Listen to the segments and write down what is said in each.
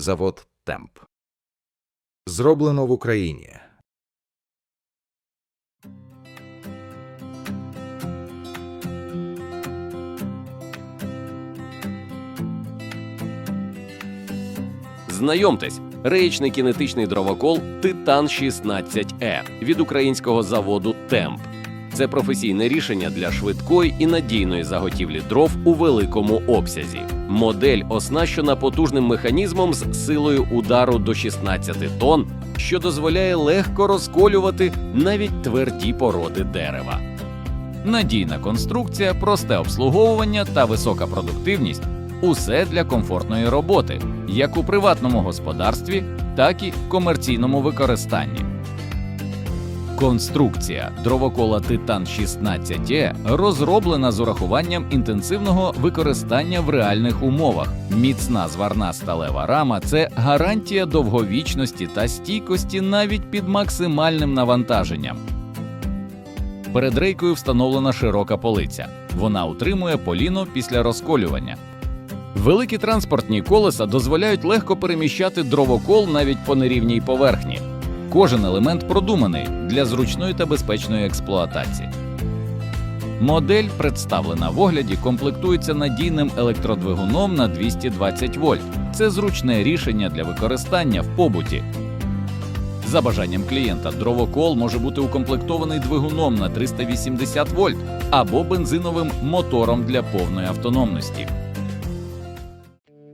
Завод Темп. Зроблено в Україні. Знайомтесь, реєчний кінетичний дровокол Титан 16Е від українського заводу Темп. Це професійне рішення для швидкої і надійної заготівлі дров у великому обсязі. Модель оснащена потужним механізмом з силою удару до 16 тонн, що дозволяє легко розколювати навіть тверді породи дерева. Надійна конструкція, просте обслуговування та висока продуктивність усе для комфортної роботи, як у приватному господарстві, так і комерційному використанні. Конструкція дровокола Титан 16 е розроблена з урахуванням інтенсивного використання в реальних умовах. Міцна зварна сталева рама це гарантія довговічності та стійкості навіть під максимальним навантаженням. Перед рейкою встановлена широка полиця. Вона утримує поліно після розколювання. Великі транспортні колеса дозволяють легко переміщати дровокол навіть по нерівній поверхні. Кожен елемент продуманий для зручної та безпечної експлуатації. Модель, представлена в огляді, комплектується надійним електродвигуном на 220 вольт. Це зручне рішення для використання в побуті. За бажанням клієнта, дровокол може бути укомплектований двигуном на 380 вольт або бензиновим мотором для повної автономності.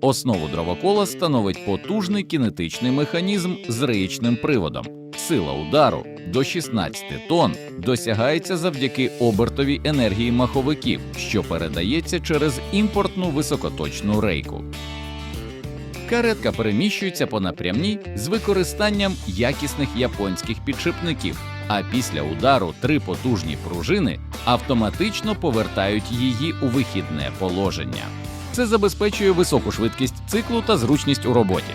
Основу дровокола становить потужний кінетичний механізм з реєчним приводом. Сила удару до 16 тонн досягається завдяки обертовій енергії маховиків, що передається через імпортну високоточну рейку. Каретка переміщується по напрямній з використанням якісних японських підшипників, а після удару три потужні пружини автоматично повертають її у вихідне положення. Це забезпечує високу швидкість циклу та зручність у роботі.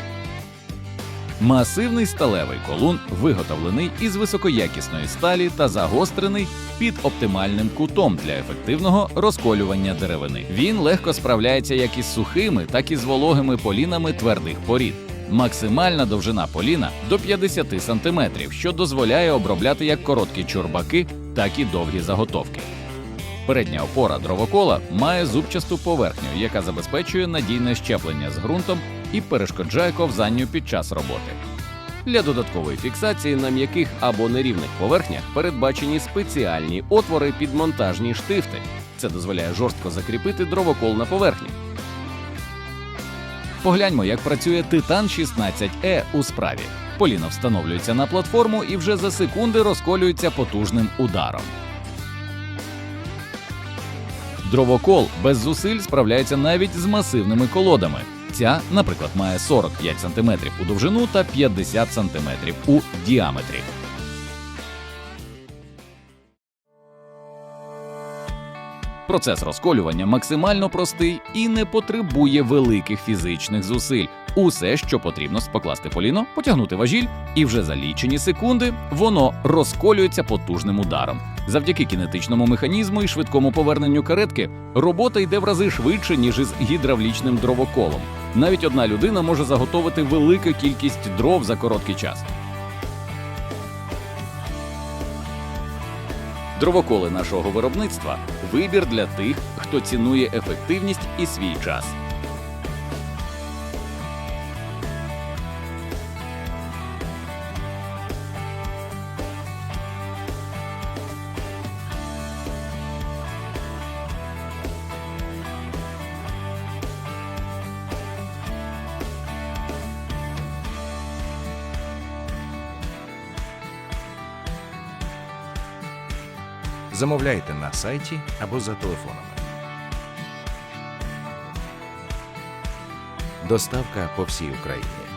Масивний сталевий колун виготовлений із високоякісної сталі та загострений під оптимальним кутом для ефективного розколювання деревини. Він легко справляється як із сухими, так і з вологими полінами твердих порід. Максимальна довжина поліна до 50 см, що дозволяє обробляти як короткі чурбаки, так і довгі заготовки. Передня опора дровокола має зубчасту поверхню, яка забезпечує надійне щеплення з ґрунтом і перешкоджає ковзанню під час роботи. Для додаткової фіксації на м'яких або нерівних поверхнях передбачені спеціальні отвори під монтажні штифти. Це дозволяє жорстко закріпити дровокол на поверхні. Погляньмо, як працює Титан 16E у справі. Поліно встановлюється на платформу і вже за секунди розколюється потужним ударом. Дровокол без зусиль справляється навіть з масивними колодами. Ця, наприклад, має 45 см у довжину та 50 см у діаметрі. Процес розколювання максимально простий і не потребує великих фізичних зусиль. Усе, що потрібно, покласти поліно, потягнути важіль, і вже за лічені секунди воно розколюється потужним ударом. Завдяки кінетичному механізму і швидкому поверненню каретки робота йде в рази швидше, ніж із гідравлічним дровоколом. Навіть одна людина може заготовити велику кількість дров за короткий час. Дровоколи нашого виробництва вибір для тих, хто цінує ефективність і свій час. Замовляйте на сайті або за телефонами. Доставка по всій Україні.